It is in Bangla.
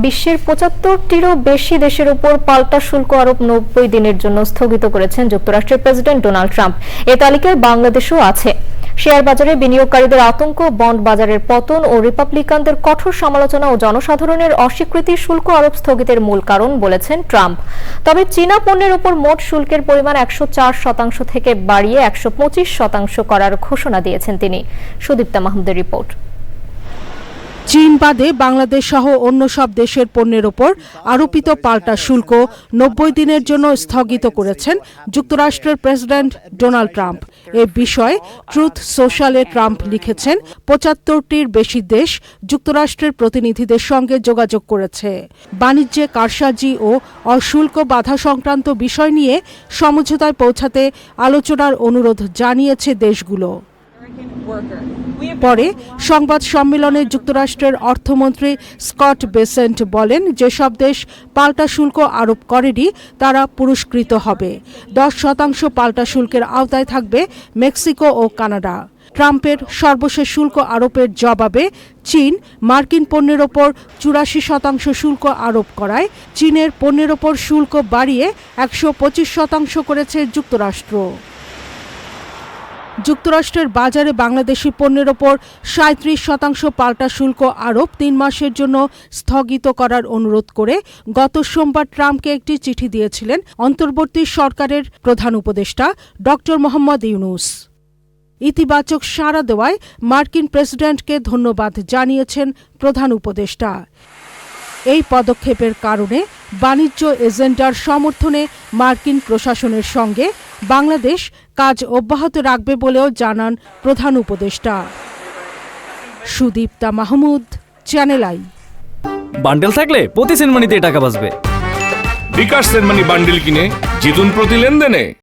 বিশ্বের পঁচাত্তরটিরও বেশি দেশের উপর পাল্টা শুল্ক আরোপ নব্বই দিনের জন্য স্থগিত করেছেন যুক্তরাষ্ট্রের প্রেসিডেন্ট ডোনাল্ড ট্রাম্প। এ তালিকায় বাংলাদেশও আছে। শেয়ার বাজারে বিনিয়োগকারীদের আতঙ্ক, বন্ড বাজারের পতন ও রিপাবলিকানদের কঠোর সমালোচনা ও জনসাধারণের অস্বীকৃতি শুল্ক আরোপ স্থগিতের মূল কারণ বলেছেন ট্রাম্প। তবে চীনা পণ্যের উপর মোট শুল্কের পরিমাণ একশো চার শতাংশ থেকে বাড়িয়ে একশো পঁচিশ শতাংশ করার ঘোষণা দিয়েছেন তিনি। সুদীপ্তা মাহমুদের রিপোর্ট। বাদে বাংলাদেশ সহ অন্য সব দেশের পণ্যের ওপর আরোপিত পাল্টা শুল্ক নব্বই দিনের জন্য স্থগিত করেছেন যুক্তরাষ্ট্রের প্রেসিডেন্ট ডোনাল্ড ট্রাম্প। এ বিষয়ে ট্রুথ সোশ্যালে ট্রাম্প লিখেছেন, পঁচাত্তরটির বেশি দেশ যুক্তরাষ্ট্রের প্রতিনিধিদের সঙ্গে যোগাযোগ করেছে। বাণিজ্যে কারসাজি ও অশুল্ক বাধা সংক্রান্ত বিষয় নিয়ে সমঝোতায় পৌঁছাতে আলোচনার অনুরোধ জানিয়েছে দেশগুলো। পরে সংবাদ সম্মেলনে যুক্তরাষ্ট্রের অর্থমন্ত্রী স্কট বেসেন্ট বলেন, যেসব দেশ পাল্টা শুল্ক আরোপ করেনি, তারা পুরস্কৃত হবে। দশ শতাংশ পাল্টা শুল্কের আওতায় থাকবে মেক্সিকো ও কানাডা। ট্রাম্পের সর্বশেষ শুল্ক আরোপের জবাবে চীন মার্কিন পণ্যের ওপর চুরাশি শতাংশ শুল্ক আরোপ করায়, চীনের পণ্যের ওপর শুল্ক বাড়িয়ে একশো পঁচিশ শতাংশ করেছে যুক্তরাষ্ট্র। যুক্তরাষ্ট্রের বাজারে বাংলাদেশি পণ্যের ওপর সাঁত্রিশ শতাংশ পাল্টা শুল্ক আরোপ তিন মাসের জন্য স্থগিত করার অনুরোধ করে গত সোমবার ট্রাম্পকে একটি চিঠি দিয়েছিলেন অন্তর্বর্তী সরকারের প্রধান উপদেষ্টা ডক্টর মোহাম্মদ ইউনুস। ইতিবাচক সাড়া দেওয়ায় মার্কিন প্রেসিডেন্টকে ধন্যবাদ জানিয়েছেন প্রধান উপদেষ্টা। এই পদক্ষেপের কারণে বাণিজ্য এজেন্ডার সমর্থনে মার্কিন প্রশাসনের সঙ্গে বাংলাদেশ কাজ অব্যাহত রাখবে বলেও জানান প্রধান উপদেষ্টা। Sudipta Mahmud channel I bundle থাকলে প্রতি সেনমানিতে টাকা বাঁচবে। বিকাশ সেনমানি বান্ডিল কিনে জিতুন প্রতি লেনদেনে।